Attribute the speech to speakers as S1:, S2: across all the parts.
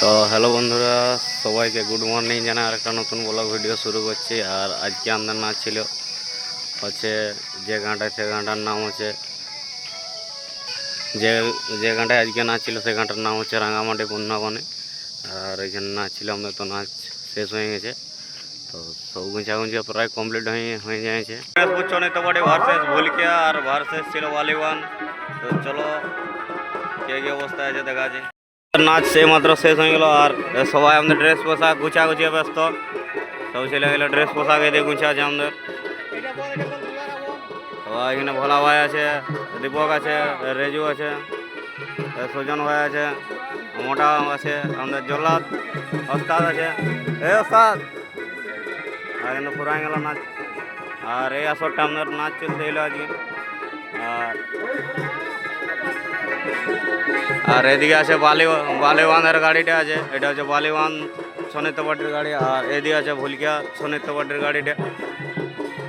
S1: তো হ্যালো বন্ধুরা, সবাইকে গুড মর্নিং জানা আর একটা নতুন ব্লগ ভিডিও শুরু করছি, আর আজকে আমাদের নাচ ছিল হচ্ছে যে গানটা, সে গানটার নাম হচ্ছে যে যে গানটায় আজকে নাচ ছিল, সে গানটার নাম হচ্ছে রাঙামাটি বন্যাবনে আর এখানে নাচ ছিল, আমাদের তো নাচ শেষ হয়ে গেছে। তো সব গুঁচা গুঁচা প্রায় কমপ্লিট হয়ে হয়ে যাচ্ছে। তো বটে ভার্সেস ভুলকিয়া আর ভার্সেস ছিল বালিওয়ান তো চলো, কে কি অবস্থা আছে, দেখা আছে নাচ সে মাত্র শেষ হয়ে গেল আর সবাই আমাদের ড্রেস পোশাক গুছা গুছিয়ে ব্যস্ত। সব ছেলে গেলে ড্রেস পোশাক এদিকে গুছা আছে আমাদের। সবাই এখানে ভোলা ভাই আছে, দীপক আছে, রেজু আছে, সুজন ভাই আছে মোটা আছে, আমাদের জল্লাদ ওস্তাদ আছে। এ ওস্তাদ! আর এখানে পুরাই গেল নাচ। আর এই আসরটা আমাদের নাচ চলতে এলো আজকে। আর আর এদিকে আছে বালি বালিওয়ানের গাড়িটা আছে। এটা হচ্ছে বালিওয়ান সনিত্য পাটির গাড়ি আর এদিকে আছে ভুলকিয়া সনিত্য পাটির গাড়িটা।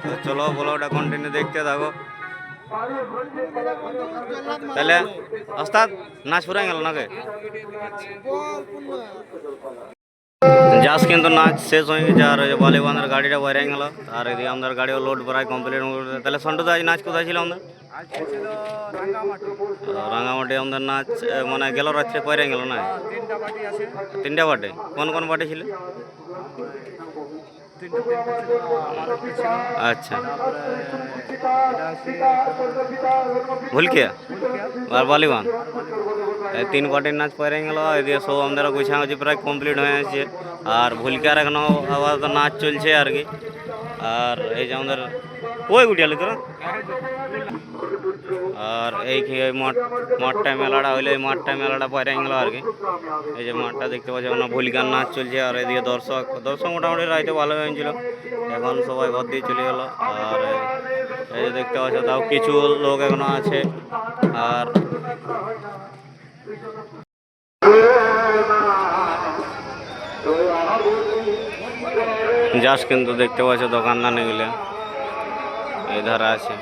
S1: তো চলো বলো ওটা কন্টিনিউ দেখতে থাকো। তাহলে, ওস্তাদ, নাচ পুরাই গেল নাকি? জাস্ট কিন্তু নাচ শেষ হয়ে গেছে আর ওই যে বালিওয়ানের গাড়িটা বাইরে গেল। আর এদিকে আমাদের গাড়িও লোড প্রায় কমপ্লিট তাহলে সন্টু আজ নাচ কোথায় ছিল আমাদের? রাঙামাটি আমাদের নাচ মানে গেল রাত্রে পরে গেল না?
S2: তিনটা পার্টি আছে।
S1: তিনটা পার্টি? কোন কোন পার্টি ছিল? আচ্ছা। ভুলকিয়া? আর বালিবান? তিন পার্টির নাচ পরে গেল এদিকে সব আমাদের গুছাগুছি প্রায় কমপ্লিট হয়ে গেছে আর ভুলকিয়ার এখনও আবার তো নাচ চলছে আর কি। আর এই যে আমাদের কই গুটিয়ালি তোরা? আর এই মাঠ, মাঠটা মেলাটা হইলে, এই মাঠটা মেলাটা পরে গেল আর কি। এই যে মাঠটা দেখতে পাচ্ছি, ওখানে ভুলকার নাচ চলছে, আর এদিকে দর্শক দর্শক মোটামুটি রাইতে ভালো হয়েছিল। এখন সবাই ঘর দিয়ে চলে গেল, আর এই যে দেখতে পাচ্ছ, তাও কিছু লোক এখনও আছে। আর জাস্ট কিন্তু দেখতে পাচ্ছ দোকানদানি গুলো এই ধারা আছে।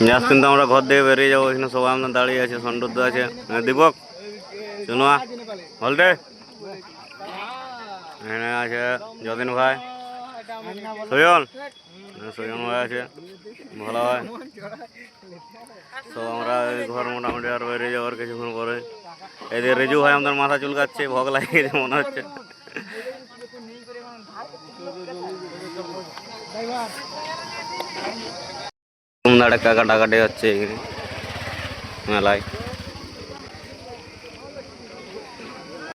S1: জাস্ট কিন্তু আমরা ঘর থেকে বেরিয়ে যাব এখানে সবাই আমরা দাঁড়িয়ে আছে সন্ডুদ্দ আছে হ্যাঁ, দীপক শুনুয়া হলটে এখানে আছে যতীন ভাই সয়ন হ্যাঁ, সয়ন ভাই আছে ভালো ভাই তো আমরা ঘর মোটামুটি আর বেরিয়ে যাওয়ার কিছুক্ষণ পরে। এদিকে রেজু ভাই আমাদের মাথা চুলকাচ্ছে ভোগ লাগিয়েছে মনে হচ্ছে। ধুমধাড়ে কাকাটাকাটি হচ্ছে এখানে মেলায়